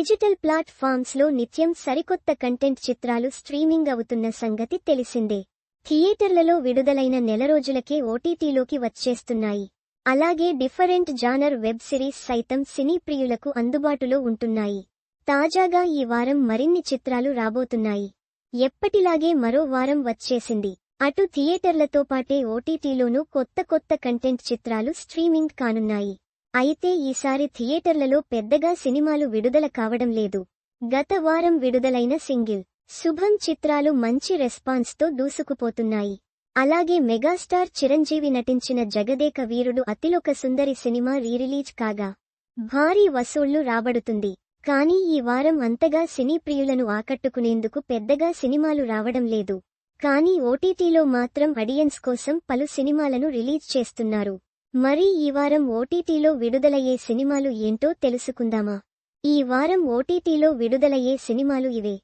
Digital ప్లాట్ఫామ్స్లో నిత్యం సరికొత్త content చిత్రాలు స్ట్రీమింగ్ అవుతున్న సంగతి తెలిసిందే. థియేటర్లలో విడుదలైన నెల రోజులకే ఓటీటీలోకి వచ్చేస్తున్నాయి. అలాగే డిఫరెంట్ జానర్ వెబ్ సిరీస్ సైతం సినీ ప్రియులకు అందుబాటులో ఉంటున్నాయి. తాజాగా ఈ వారం మరిన్ని చిత్రాలు రాబోతున్నాయి. ఎప్పటిలాగే మరో వారం వచ్చేసింది. అటు థియేటర్లతో పాటే ఓటీటీలోనూ కొత్త కొత్త కంటెంట్ చిత్రాలు స్ట్రీమింగ్ కానున్నాయి. అయితే ఈసారి థియేటర్లలో పెద్దగా సినిమాలు విడుదల కావడం లేదు. గత వారం విడుదలైన సింగిల్ శుభం చిత్రాలు మంచి రెస్పాన్స్తో దూసుకుపోతున్నాయి. అలాగే మెగాస్టార్ చిరంజీవి నటించిన జగదేక వీరుడు అతిలోక సుందరి సినిమా రీరిలీజ్ కాగా భారీ వసూళ్ళు రాబడుతుంది. కానీ ఈ వారం అంతగా సినీ ప్రియులను ఆకట్టుకునేందుకు పెద్దగా సినిమాలు రావడం లేదు. కానీ ఓటీటీలో మాత్రం అడియన్స్ కోసం పలు సినిమాలను రిలీజ్ చేస్తున్నారు. మరి ఈ వారం ఓటీటీలో విడుదలయ్యే సినిమాలు ఏంటో తెలుసుకుందామా? ఈ వారం ఓటీటీలో విడుదలయ్యే సినిమాలు ఇవే.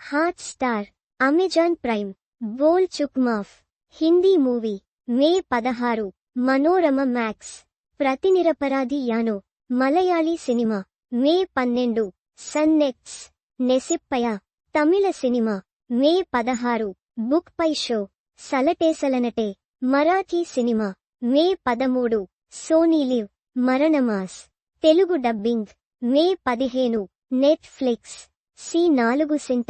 Hotstar Amazon Prime Bhool Chuk Maaf Hindi movie May పదహారు మనోరమ మ్యాక్స్ ప్రతినిరపరాధి యానో మలయాళీ సినిమా మే పన్నెండు సన్నెక్స్ నెసిప్పయ తమిళ సినిమా మే పదహారు బుక్ పై షో సలటేసలనటే మరాఠీ సినిమా. మే పదమూడు Sony LIV Maranamass. Telugu dubbing May పదిహేను నెట్ఫ్లిక్స్. సి నాలుగు సింట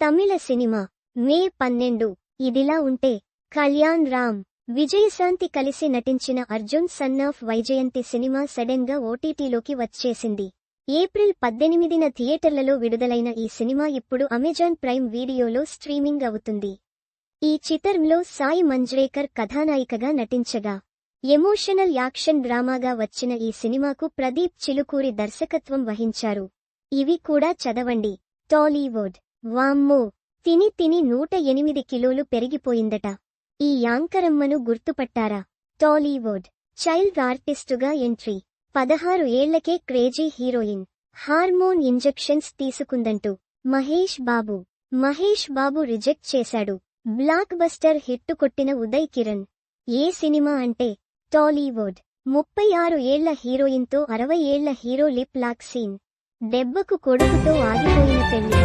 తమిళ సినిమా మే పన్నెండు. ఇదిలా ఉంటే కళ్యాణ్ రామ్ విజయశాంతి కలిసి నటించిన Arjun son of Vyjayanthi cinema సడన్గా ఓటీటీలోకి వచ్చేసింది. ఏప్రిల్ పద్దెనిమిదిన థియేటర్లలో విడుదలైన ఈ సినిమా ఇప్పుడు అమెజాన్ ప్రైమ్ వీడియోలో స్ట్రీమింగ్ అవుతుంది. ఈ చిత్రంలో సాయి మంజ్రేకర్ కథానాయికగా నటించగా. ఎమోషనల్ యాక్షన్ డ్రామాగా వచ్చిన ఈ సినిమాకు ప్రదీప్ చిలుకూరి దర్శకత్వం వహించారు. ఇవి కూడా చదవండి. టాలీవుడ్ వామ్మో! తిని తిని నూట ఎనిమిది కిలోలు పెరిగిపోయిందట. ఈ యాంకరమ్మను గుర్తుపట్టారా? టాలీవుడ్ చైల్డ్ ఆర్టిస్టుగా ఎంట్రీ. పదహారు ఏళ్ళకే క్రేజీ హీరోయిన్. హార్మోన్ ఇంజెక్షన్స్ తీసుకుందంటూ. మహేష్ బాబు. మహేష్ బాబు రిజెక్ట్ చేశాడు. బ్లాక్ బస్టర్ హిట్టు కొట్టిన ఉదయ్ కిరణ్. ఏ సినిమా అంటే టాలీవుడ్. ముప్పై ఆరు ఏళ్ళ హీరోయిన్తో అరవై ఏళ్ళ హీరో లిప్ లాక్ సీన్ దెబ్బకు కొడుకుతో ఆగిపోయిన పెళ్ళి.